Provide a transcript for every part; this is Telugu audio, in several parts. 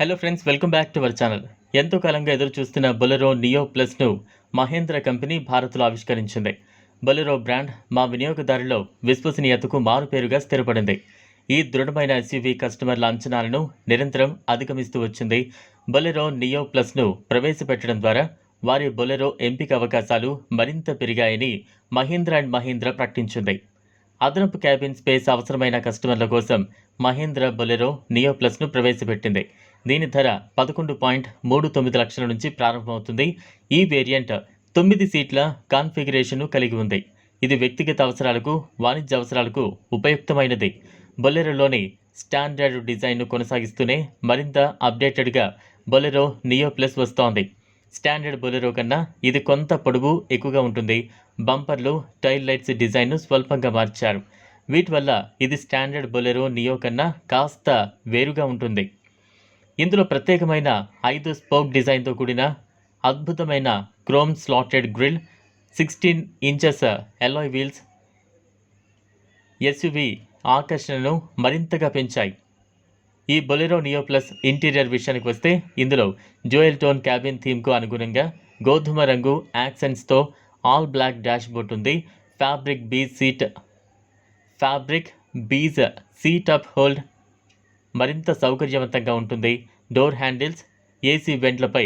Hello friends welcome back to our channel ఎంతో కాలంగా ఎదురు చూస్తున్న బొలెరో నియో ప్లస్ను మహేంద్ర కంపెనీ భారత్లో ఆవిష్కరించింది. బొలెరో బ్రాండ్ మా వినియోగదారులో విశ్వసనీయతకు మారుపేరుగా స్థిరపడింది. ఈ దృఢమైన ఎస్యూవీ కస్టమర్ల అంచనాలను నిరంతరం అధిగమిస్తూ వచ్చింది. బొలెరో నియో ప్లస్ను ప్రవేశపెట్టడం ద్వారా వారి బొలెరో ఎంపిక అవకాశాలు మరింత పెరిగాయని మహీంద్ర అండ్ మహీంద్ర ప్రకటించింది. అదనపు క్యాబిన్ స్పేస్ అవసరమైన కస్టమర్ల కోసం మహీంద్ర బొలెరో నియో ప్లస్ను ప్రవేశపెట్టింది. దీని ధర పదకొండు పాయింట్ మూడు తొమ్మిది లక్షల నుంచి ప్రారంభమవుతుంది. ఈ వేరియంట్ తొమ్మిది సీట్ల కాన్ఫిగరేషన్ను కలిగి ఉంది. ఇది వ్యక్తిగత అవసరాలకు వాణిజ్య అవసరాలకు ఉపయుక్తమైనది. బొలెరోలోని స్టాండర్డ్ డిజైన్ను కొనసాగిస్తూనే మరింత అప్డేటెడ్గా బొలెరో నియో ప్లస్ వస్తోంది. స్టాండర్డ్ బొలెరో కన్నా ఇది కొంత పొడవు ఎక్కువగా ఉంటుంది. బంపర్లు టైల్ లైట్స్ డిజైన్ను స్వల్పంగా మార్చారు. వీటి వల్ల ఇది స్టాండర్డ్ బొలెరో నియో కన్నా కాస్త వేరుగా ఉంటుంది. ఇందులో ప్రత్యేకమైన ఐదు స్పోక్ డిజైన్తో కూడిన అద్భుతమైన chrome slotted grille sixteen inches alloy wheels SUV ఆకర్షణను మరింతగా పెంచాయి. ఈ బొలెరో నియో ప్లస్ ఇంటీరియర్ విషయానికి వస్తే ఇందులో జోయల్ టోన్ క్యాబిన్ థీమ్కు అనుగుణంగా గోధుమ రంగు యాక్సెంట్స్తో ఆల్ బ్లాక్ డాష్బోర్డ్ ఉంది. Fabric beige seat fabric beige seat up hold మరింత సౌకర్యవంతంగా ఉంటుంది. డోర్ హ్యాండిల్స్ ఏసీ వెంట్లపై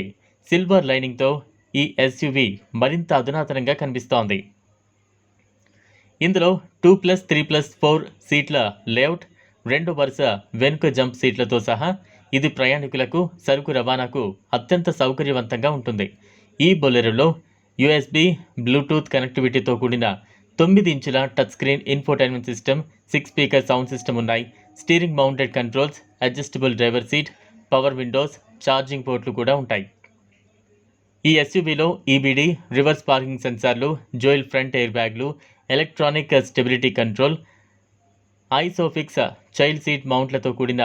సిల్వర్ లైనింగ్తో ఈ ఎస్యువి మరింత అధునాతనంగా కనిపిస్తోంది. ఇందులో two plus three plus four సీట్ల లేఅవుట్ రెండు వరుస వెనుక జంప్ సీట్లతో సహా ఇది ప్రయాణికులకు సరుకు రవాణాకు అత్యంత సౌకర్యవంతంగా ఉంటుంది. ఈ బొలెరోలో యుఎస్బి బ్లూటూత్ కనెక్టివిటీతో కూడిన తొమ్మిది ఇంచుల touch screen infotainment system six speaker sound system ఉన్నాయి. Steering mounted controls adjustable driver seat power windows charging పోర్ట్లు కూడా ఉంటాయి. ఈ ఎస్యూవీలో ఈబీడీ రివర్స్ పార్కింగ్ సెన్సార్లు జోయిల్ ఫ్రంట్ ఎయిర్ బ్యాగ్లు electronic stability control ISOFIX child seat మౌంట్లతో కూడిన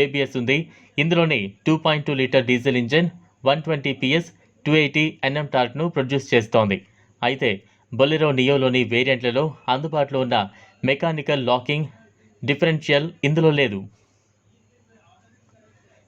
ఏబిఎస్ ఉంది. ఇందులోని two point two litre diesel engine one twenty PS two eighty Nm టార్క్ను produce చేస్తోంది. అయితే బొలెరో నియోలోని వేరియంట్లలో అందుబాటులో ఉన్న మెకానికల్ లాకింగ్ డిఫరెన్షియల్ ఇందులో లేదు.